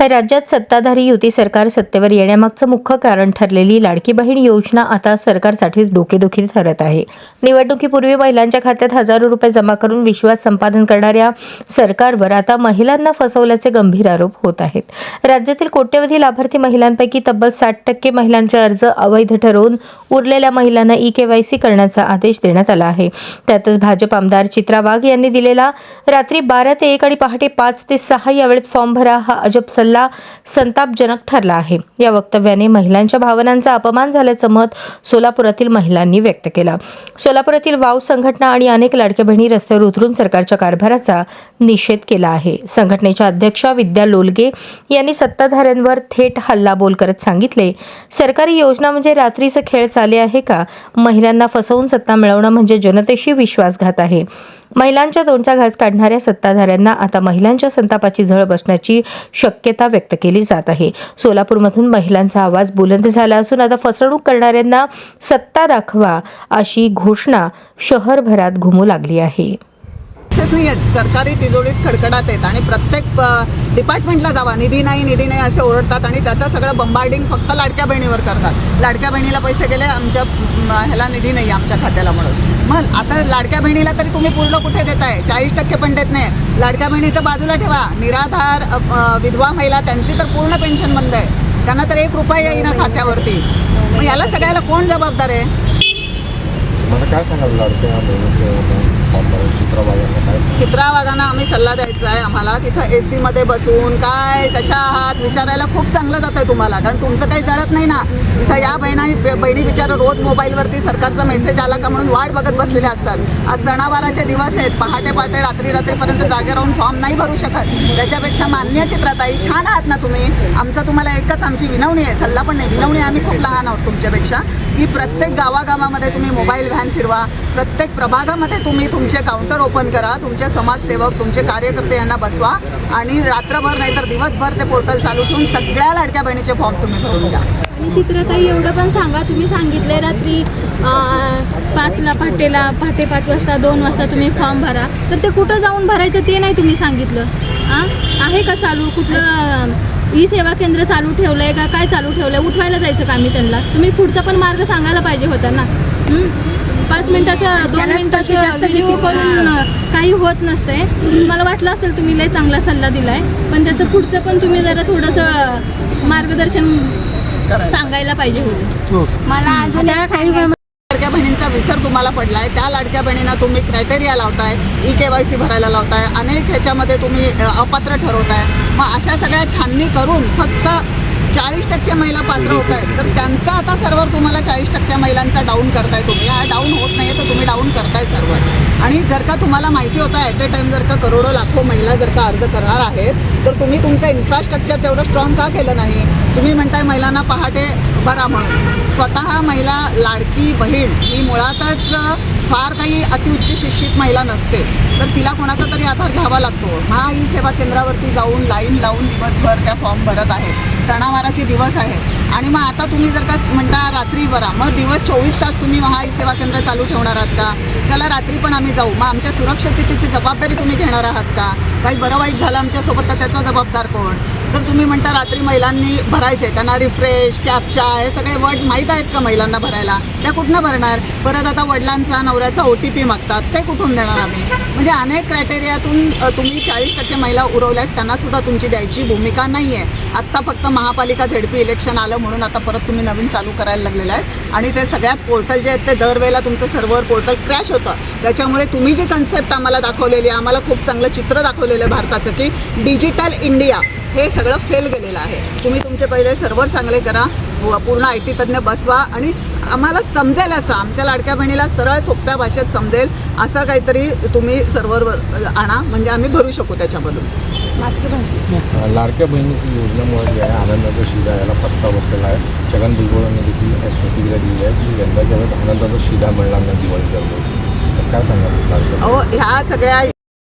राज्यात सत्ताधारी युती सरकार सत्तेवर येण्यामागचं मुख्य कारण ठरलेली लाडकी बहीण योजना आता सरकारसाठीच डोकेदुखी ठरत आहे. निवडणुकीपूर्वी महिलांच्या खात्यात हजारो रुपये जमा करून विश्वास संपादन करणाऱ्या सरकारवर आता महिलांना फसवल्याचे गंभीर आरोप होत आहेत. राज्यातील कोट्यवधी लाभार्थी महिलांपैकी तब्बल साठ टक्के महिलांचे अर्ज अवैध ठरवून उरलेल्या महिलांना ई केवायसी करण्याचा आदेश देण्यात आला आहे. त्यातच भाजप आमदार चित्रा वाघ यांनी दिलेला रात्री बारा ते एक आणि पहाटे पाच ते सहा या वेळेत फॉर्म भरा हा अजब सल्ला संतापजनक ठरला आहे. या वक्तव्याने महिलांच्या भावनांचा अपमान झाल्याचं मत सोलापुरातील महिलांनी व्यक्त केलं. सोलापुरातील वाव संघटना आणि अनेक लाडक्या बहिणी रस्त्यावर उतरून सरकारच्या कारभाराचा निषेध केला आहे. संघटनेच्या अध्यक्षा विद्या लोलगे यांनी सत्ताधाऱ्यांवर थेट हल्लाबोल करत सांगितले सरकारी योजना म्हणजे रात्रीचे खेळ चाले आहे का? महिलांना फसवून सत्ता मिळवणं म्हणजे जनतेशी विश्वासघात आहे. महिलांच्या तोंडचा घास काढणाऱ्या सत्ताधाऱ्यांना आता महिलांच्या संतापाची झळ बसण्याची शक्यता व्यक्त केली जात आहे. सोलापूरमधून महिलांचा आवाज बुलंद झाला असून आता फसवणूक करणाऱ्यांना सत्ता दाखवा अशी घोषणा शहरभरात घुमू लागली आहे. नाही आहेत सरकारी तिजोरीत खडखडात आहेत आणि प्रत्येक डिपार्टमेंटला जावा. निधी नाही निधी नाही असे ओरडतात आणि त्याचं सगळं बंबार्डिंग फक्त लाडक्या बहिणीवर करतात. लाडक्या बहिणीला पैसे गेले आमच्या ह्याला निधी नाही आमच्या खात्याला म्हणून. मग आता लाडक्या बहिणीला तरी तुम्ही पूर्ण कुठे देताय? चाळीस टक्के पण देत नाही. लाडक्या बहिणीचं बाजूला ठेवा. निराधार विधवा महिला त्यांची तर पूर्ण पेन्शन बंद आहे. त्यांना तर एक रुपया येईना खात्यावरती. मग याला सगळ्याला कोण जबाबदार आहे? मला काय सांगाल लाडक्या बहिणीचं? चित्रा वाघांना आम्ही सल्ला द्यायचा आहे आम्हाला. तिथं ए सीमध्ये बसून काय कशा आहात विचारायला खूप चांगलं जात आहे तुम्हाला. कारण तुमचं काही जळत नाही ना. तिथं या बहिणी बहिणी बिचारा रोज मोबाईलवरती सरकारचा मेसेज आला का म्हणून वाट बघत बसलेल्या असतात. आज सणावाराचे दिवस आहेत. पहाटे पहाटे रात्री रात्रीपर्यंत जागे राहून फॉर्म नाही भरू शकत. त्याच्यापेक्षा मान्य चित्राताई छान आहात ना तुम्ही? आमचं तुम्हाला एकच आमची विनवणी आहे. सल्ला पण नाही. विनवणी आम्ही खूप लहान आहोत तुमच्यापेक्षा. की प्रत्येक गावागावामध्ये तुम्ही मोबाईल व्हॅन फिरवा. प्रत्येक प्रभागामध्ये तुम्ही तुमचे काउंटर ओपन करा तुमचे समाजसेवक तुमचे कार्यकर्ते यांना बसवा आणि रात्रभर नाहीतर दिवसभर ते पोर्टल चालू ठेवून सगळ्या लाडक्या बहिणीचे फॉर्म तुम्ही भरून द्या आणि चित्रताई एवढं पण सांगा तुम्ही सांगितले रात्री पाचला पहाटेला पहाटे पाच वाजता दोन वाजता तुम्ही फॉर्म भरा. तर ते कुठं जाऊन भरायचं ते नाही तुम्ही सांगितलं. आहे का चालू? कुठलं ई सेवा केंद्र चालू ठेवलं आहे का? काय चालू ठेवलं आहे उठवायला जायचं का आम्ही त्यांना? तुम्ही पुढचा पण मार्ग सांगायला पाहिजे होता ना. मिनिटाचा दोन मिनिटाचा व्हिडिओ करून काही होत नसतंय मला वाटलं असेल तुम्ही लय चांगला सल्ला दिलाय पण त्याचं पुढचं पण तुम्ही जरा थोडंसं मार्गदर्शन सांगायला पाहिजे होतं. मला अजून सांगायचं- लाडक्या बहिणींचा विसर तुम्हाला पडलाय. त्या लाडक्या बहिणींना तुम्ही क्रायटेरिया लावताय ई के वाय सी भरायला लावताय अनेक ह्याच्यामध्ये तुम्ही अपात्र ठरवताय. मग अशा सगळ्या छाननी करून फक्त चाळीस टक्के महिला पात्र होत आहेत. तर त्यांचा आता सर्व्हर तुम्हाला चाळीस टक्के महिलांचा डाऊन करताय तुम्ही. हा डाऊन होत नाही तर तुम्ही डाऊन करताय सर्व्हर आणि जर का तुम्हाला माहिती होता ॲट अ टाइम जर का करोडो लाखो महिला जर का अर्ज करणार आहेत तर तुम्ही तुमचं इन्फ्रास्ट्रक्चर तेवढं स्ट्रॉंग का केलं नाही? तुम्ही म्हणताय महिलांना पहाटे भरा म्हणून. स्वतः महिला लाडकी बहीण ही मुळातच फार काही अतिउच्च शिक्षित महिला नसते. तर तिला कोणाचा तरी आधार घ्यावा लागतो. हा ई सेवा केंद्रावरती जाऊन लाईन लावून दिवसभर त्या फॉर्म भरत आहेत. सणावाराचे दिवस आहेत. आणि मग आता तुम्ही जर का म्हणता रात्री भरा मग दिवस चोवीस तास तुम्ही महा ई सेवा केंद्र चालू ठेवणार आहात का? चला रात्री पण आम्ही जाऊ. मग आमच्या सुरक्षिततेची जबाबदारी तुम्ही घेणार आहात का? काही बरं वाईट झालं आमच्यासोबत तर त्याचा जबाबदार कोण? जर तुम्ही म्हणता रात्री महिलांनी भरायचे त्यांना रिफ्रेश कॅपचा हे सगळे वर्ड्स माहीत आहेत का महिलांना भरायला? त्या कुठनं भरणार? परत आता वडिलांचा नवऱ्याचा ओ टी पी मागतात ते कुठून देणार आम्ही? म्हणजे अनेक क्रायटेरियातून तुम्ही चाळीस टक्के महिला उरवल्यात त्यांना सुद्धा तुमची द्यायची भूमिका नाही आहे आत्ता फक्त महापालिका झेडपी इलेक्शन आलं म्हणून आता परत तुम्ही नवीन चालू करायला लागलेलं आहे. आणि ते सगळ्यात पोर्टल जे आहेत ते दरवेळेला तुमचं सर्व्हर पोर्टल क्रॅश होतं. त्याच्यामुळे तुम्ही जी कन्सेप्ट आम्हाला दाखवलेली आहे आम्हाला खूप चांगलं चित्र दाखवलेलं आहे भारताचं की डिजिटल इंडिया हे सगळं फेल गेलेलं आहे. तुम्ही तुमचे पहिले सर्व्हर चांगले करा व पूर्ण आय टी तज्ज्ञ बसवा आणि आम्हाला समजेल असं. आमच्या लाडक्या बहिणीला सरळ सोप्या भाषेत समजेल असं काहीतरी तुम्ही सर्व्हरवर आणा. म्हणजे आम्ही भरू शकू त्याच्यामधून. लाडक्या बहिणीची योजनेमुळे जे आहे आनंदाचा शिदा याला पत्ता बसलेला आहे. छगन भुजबळांनी देखील प्रतिक्रिया दिली आहे. की यंदाच्या वेळेस आनंदाचा शिदा मिळणार नाही दिवाळी दरम्यान तर काय सांगाल ह्या सगळ्या